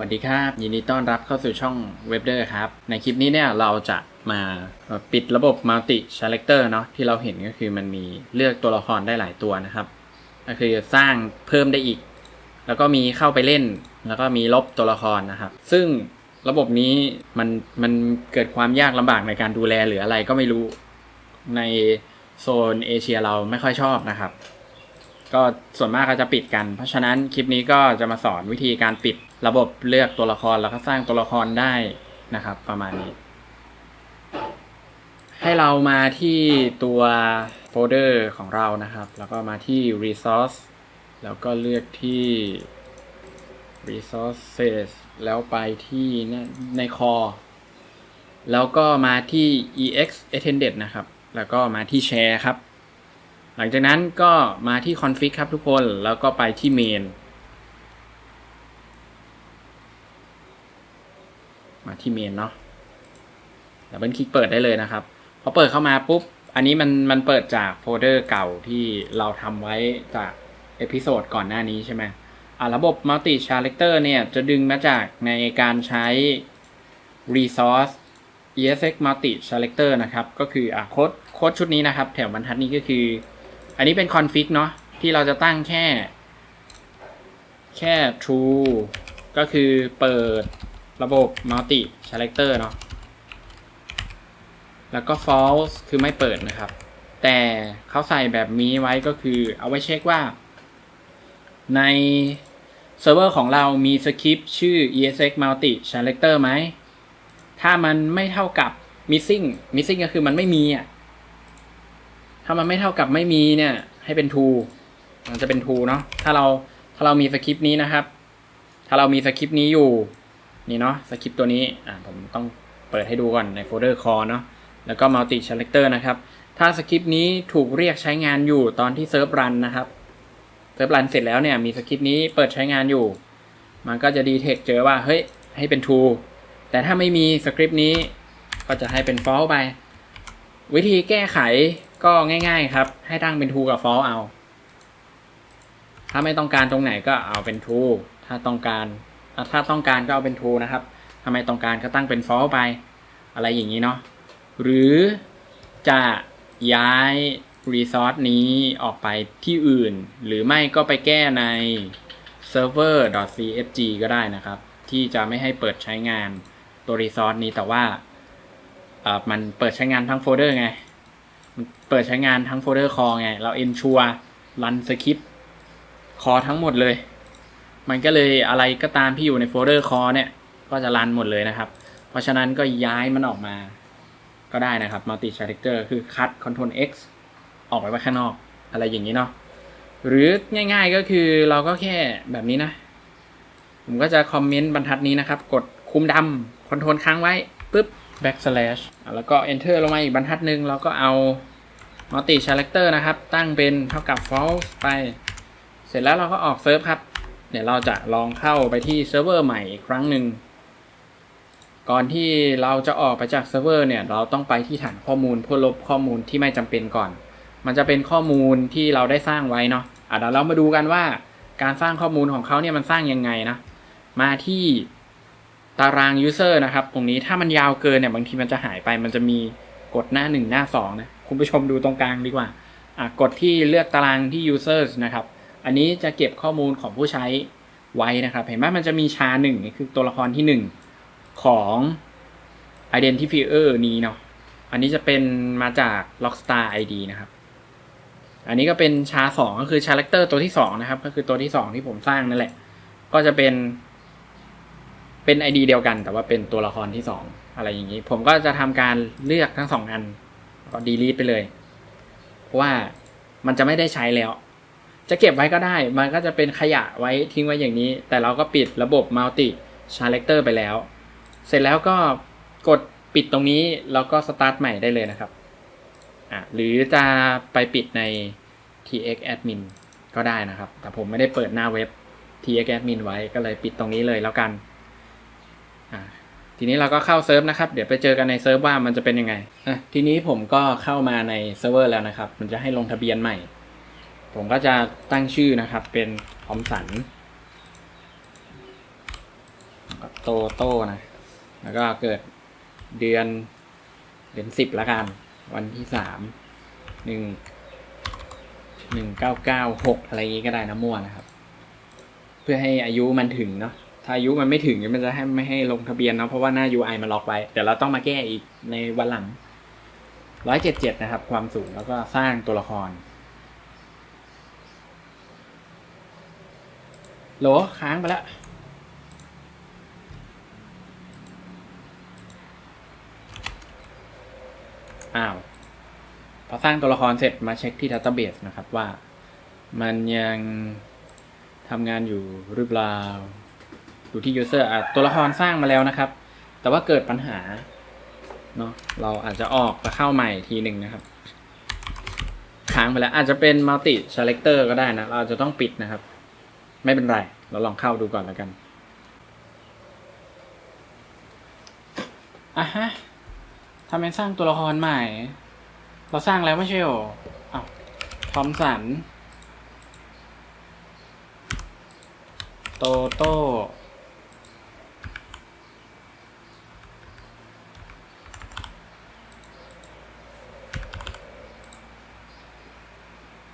สวัสดีครับยินดีต้อนรับเข้าสู่ช่องเว็บเดอร์ครับ ในคลิปนี้เนี่ยเราจะมาปิดระบบ Multi Selector เนาะที่เราเห็นก็คือมันมีเลือกตัวละครได้หลายตัวนะครับ ก็คือสร้างเพิ่มได้อีก แล้วก็มีเข้าไปเล่น แล้วก็มีลบตัวละครนะครับ ซึ่งระบบนี้มันมันเกิดความยากลำบากในการดูแลหรืออะไรก็ไม่รู้ในโซนเอเชียเราไม่ค่อยชอบนะครับ ก็ส่วนมากก็จะปิดกัน เพราะฉะนั้นคลิปนี้ก็จะมาสอนวิธีการปิดระบบเลือกตัวละครแล้วก็สร้างตัวละครได้นะครับ ประมาณนี้ ให้เรามาที่ตัวโฟลเดอร์ของเรานะครับ แล้วก็มาที่ resource แล้วก็เลือกที่ resources แล้วไปที่ในคอแล้วก็มาที่ ex attended นะครับ แล้วก็มาที่ share ครับ หลังจากนั้นก็มาที่ config ครับทุกคนแล้วก็ไปที่ main มาที่ main เนาะดับเบิลคลิกเปิดได้เลยนะครับ พอเปิดเข้ามาปุ๊บ อันนี้มันมันเปิดจากโฟลเดอร์เก่าที่เราทำไว้จากเอพิโซดก่อนหน้านี้ใช่ไหมอ่าระบบ multi selector เนี่ยจะดึงมาจากในการใช้ resource ESX multi selector นะครับ ก็คืออะโค้ดโค้ดชุดนี้นะครับ แถวบรรทัดนี้ก็คือ อันนี้เป็นคอนฟิกเนาะที่เราจะตั้งแค่ แค่ true ก็คือเปิดระบบ multi selector เนาะแล้วก็ false คือไม่เปิดนะครับ แต่เขาใส่แบบนี้ไว้ก็คือเอาไว้เช็คว่า ในเซิร์ฟเวอร์ของเรามีสคริปต์ชื่อ ESX multi selector ไหม ถ้ามันไม่เท่ากับ missing missing ก็คือมันไม่มีอะ ถ้ามันไม่เท่ากับไม่มีเนี่ย ให้เป็น true มันจะเป็น true เนาะถ้าเราถ้าเรามีสคริปต์นี้นะครับ ถ้าเรามีสคริปต์นี้อยู่ นี่เนาะสคริปต์ตัวนี้อ่าผมต้องเปิดให้ดูก่อนในโฟลเดอร์ core เนาะแล้วก็ multi selector นะครับ ถ้าสคริปต์นี้ถูกเรียกใช้งานอยู่ตอนที่เซิร์ฟรันนะครับเซิร์ฟรันเสร็จแล้วเนี่ยมีสคริปต์นี้เปิดใช้งานอยู่ มันก็จะดีเทคเจอว่าเฮ้ยให้เป็น true แต่ถ้าไม่มีสคริปต์นี้ก็จะให้เป็น false ไป วิธีแก้ไข ก็ง่ายๆครับ ให้ตั้งเป็น true กับ false เอา ถ้าไม่ต้องการตรงไหนก็เอาเป็น true ถ้าต้องการ ถ้าต้องการก็เอาเป็น true นะครับถ้าไมต้องการก็ตั้งเป็น false ไป อะไรอย่างนี้เนาะ หรือจะย้าย resource นี้ออกไปที่อื่น หรือไม่ก็ไปแก้ใน server.csg ก็ได้นะครับ ที่จะไม่ให้เปิดใช้งานตัว resource นี้แต่ว่ามันเปิดใช้งานทั้งโฟลเดอร์ไง เปิดใช้งานทั้งโฟลเดอร์คอไง เรา ensure run script คอทั้งหมดเลย มันก็เลยอะไรก็ตามที่อยู่ในโฟลเดอร์คอเนี่ย ก็จะรันหมดเลยนะครับ เพราะฉะนั้นก็ย้ายมันออกมาก็ได้นะครับ multi character คือคัด control x ออกไปไว้ข้างนอก อะไรอย่างนี้เนาะ หรือง่ายๆก็คือเราก็แค่แบบนี้นะ ผมก็จะคอมเมนต์บรรทัดนี้นะครับ กดคุมดำคอนโทรลค้างไว้ปุ๊บ backslash อะแล้วก็ enter ลงมาอีกบรรทัดหนึ่งเราก็เอา multi character นะครับ ตั้งเป็นเท่ากับ false ไป เสร็จแล้วเราก็ออกเซิร์ฟครับ เดี๋ยวเราจะลองเข้าไปที่เซิร์ฟเวอร์ใหม่อีกครั้งหนึ่ง ก่อนที่เราจะออกไปจากเซิร์ฟเวอร์เนี่ย เราต้องไปที่ฐานข้อมูลเพื่อลบข้อมูลที่ไม่จำเป็นก่อน มันจะเป็นข้อมูลที่เราได้สร้างไว้เนาะอะเดี๋ยวเรามาดูกันว่าการสร้างข้อมูลของเขาเนี่ยมันสร้างยังไงนะ มาที่ ตาราง user นะครับ ตรงนี้ถ้ามันยาวเกินเนี่ยบางทีมันจะหายไปมันจะมีกดหน้าหนึ่งหน้าสองนะคุณผู้ชมดูตรงกลางดีกว่าอะกดที่เลือกตารางที่ users นะครับ อันนี้จะเก็บข้อมูลของผู้ใช้ไว้นะครับ เห็นไหมมันจะมีชาหนึ่งนี่คือตัวละครที่หนึ่งของ identifier นี้เนาะอันนี้จะเป็นมาจาก Rockstar ID นะครับ อันนี้ก็เป็นชาสองก็คือชาแรคเตอร์ตัวที่สองนะครับก็คือตัวที่สองที่ผมสร้างนั่นแหละ ก็จะเป็น เป็น ID เดียวกัน แต่ว่าเป็นตัวละครที่สองอะไรอย่างนี้ ผมก็จะทำการเลือกทั้งสองอันก็ delete ไปเลย เพราะว่ามันจะไม่ได้ใช้แล้ว จะเก็บไว้ก็ได้ มันก็จะเป็นขยะไว้ทิ้งไว้อย่างนี้ แต่เราก็ปิดระบบ multi selector ไปแล้ว เสร็จแล้วก็กดปิดตรงนี้แล้วก็ start ใหม่ได้เลยนะครับอะหรือจะไปปิดใน tx admin ก็ได้นะครับ แต่ผมไม่ได้เปิดหน้าเว็บ tx admin ไว้ก็เลยปิดตรงนี้เลยแล้วกัน ทีนี้เราก็เข้าเซิร์ฟนะครับ เดี๋ยวไปเจอกันในเซิร์ฟว่ามันจะเป็นยังไงอะทีนี้ผมก็เข้ามาในเซิร์ฟเวอร์แล้วนะครับ มันจะให้ลงทะเบียนใหม่ ผมก็จะตั้งชื่อนะครับ เป็นพร้อมสันก็โตโต้นะ แล้วก็เกิดเดือนเดือนสิบละกัน วันที่สามหนึ่งหนึ่งเก้าเก้าหกอะไรอย่างงี้ก็ได้นะมั่วนะครับ เพื่อให้อายุมันถึงเนาะ ถ้าอายุมันไม่ถึงมันจะให้ไม่ให้ลงทะเบียนเนาะเพราะว่าหน้า UI มันล็อกไว้เดี๋ยวเราต้องมาแก้อีกในวันหลังร้อยเจ็ดเจ็ดนะครับ ความสูงแล้วก็สร้างตัวละครโหลค้างไปแล้วอ้าวพอสร้างตัวละครเสร็จมาเช็คที่ Database นะครับว่า มันยังทำงานอยู่หรือเปล่า ดูที่ User อะตัวละครสร้างมาแล้วนะครับ แต่ว่าเกิดปัญหาเนาะเราอาจจะออกมาเข้าใหม่ทีหนึ่งนะครับ ค้างไปแล้วอาจจะเป็น Multi Selector ก็ได้นะ เราจะต้องปิดนะครับ ไม่เป็นไร เราลองเข้าดูก่อนแล้วกันอะฮะทำไมสร้างตัวละครใหม่ เราสร้างแล้วไม่ใช่หรออ้าวทอมสันโตโต้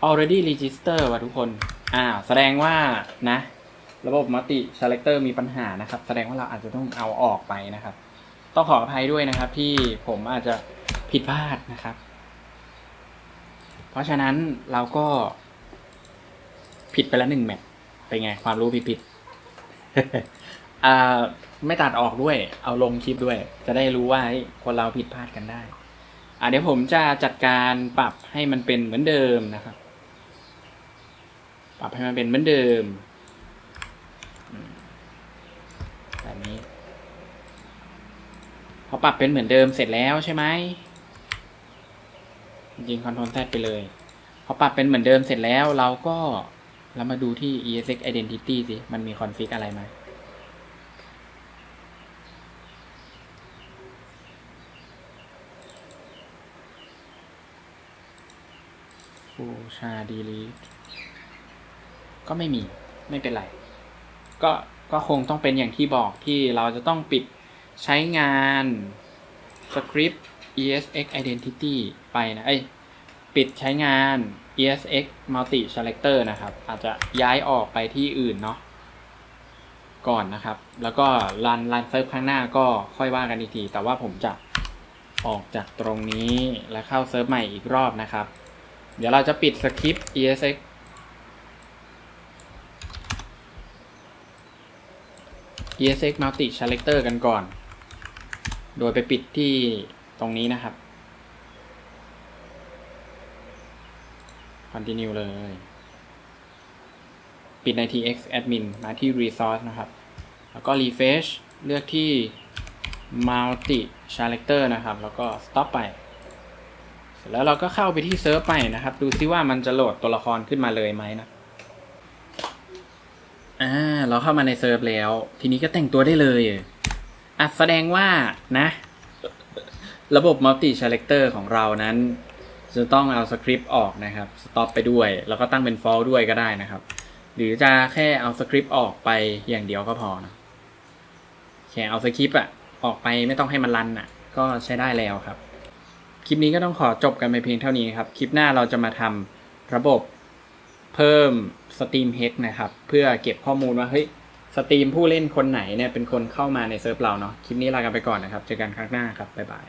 already register ว่ะทุกคนอ่าแสดงว่านะ ระบบมัลติ selector มีปัญหานะครับ แสดงว่าเราอาจจะต้องเอาออกไปนะครับ ต้องขออภัยด้วยนะครับ ที่ผมอาจจะผิดพลาดนะครับ เพราะฉะนั้นเราก็ผิดไปแล้วหนึ่งแมตช์เป็นไง ความรู้ผิดผิดอ่าไม่ตัดออกด้วย เอาลงคลิปด้วย จะได้รู้ว่าเฮ้คนเราผิดพลาดกันได้ อ่าเดี๋ยวผมจะจัดการปรับให้มันเป็นเหมือนเดิมนะครับ ปรับให้มันเป็นเหมือนเดิมแบบนี้ พอปรับเป็นเหมือนเดิมเสร็จแล้วใช่ไหมยิงคอนโทรลแซไปเลย พอปรับเป็นเหมือนเดิมเสร็จแล้วเราก็เรามาดูที่ ESX Identity สิ มันมีคอนฟิกอะไรไหมฟูชาดีลี ก็ไม่มีไม่เป็นไร ก็ก็คงต้องเป็นอย่างที่บอกที่เราจะต้องปิดใช้งานสคริปต์ ESX Identity ไปนะเอ้ยปิดใช้งาน ESX Multi Selector นะครับ อาจจะย้ายออกไปที่อื่นเนาะก่อนนะครับ แล้วก็รันรันเซิร์ฟข้างหน้าก็ค่อยว่ากันอีกที แต่ว่าผมจะออกจากตรงนี้แล้วเข้าเซิร์ฟใหม่อีกรอบนะครับ เดี๋ยวเราจะปิดสคริปต์ ESX ESX Multi Selector กันก่อน โดยไปปิดที่ตรงนี้นะครับ Continue เลย ปิดใน TX Admin มาที่ Resource นะครับ แล้วก็ Refresh เลือกที่ Multi Selector นะครับ แล้วก็ Stop ไป เสร็จแล้วเราก็เข้าไปที่เซิร์ฟใหม่นะครับ ดูซิว่ามันจะโหลดตัวละครขึ้นมาเลยไหมนะ อ่าเราเข้ามาในเซิร์ฟแล้ว ทีนี้ก็แต่งตัวได้เลยอะแสดงว่านะ ระบบ Multi Selector ของเรานั้น จะต้องเอาสคริปต์ออกนะครับสต็อปไปด้วย แล้วก็ตั้งเป็น false ด้วยก็ได้นะครับ หรือจะแค่เอาสคริปต์ออกไปอย่างเดียวก็พอนะแค่เอาสคริปต์อะออกไปไม่ต้องให้มันรันอะก็ใช้ได้แล้วครับ คลิปนี้ก็ต้องขอจบกันไปเพียงเท่านี้ครับ คลิปหน้าเราจะมาทำระบบ เพิ่ม Steam Hack นะครับ เพื่อเก็บข้อมูลว่าเฮ้ยสตรีมผู้เล่นคนไหนเนี่ยเป็นคนเข้ามาในเซิร์ฟเราเนาะคลิปนี้ลากันไปก่อนนะครับ เจอกันครั้งหน้าครับ บ๊ายบาย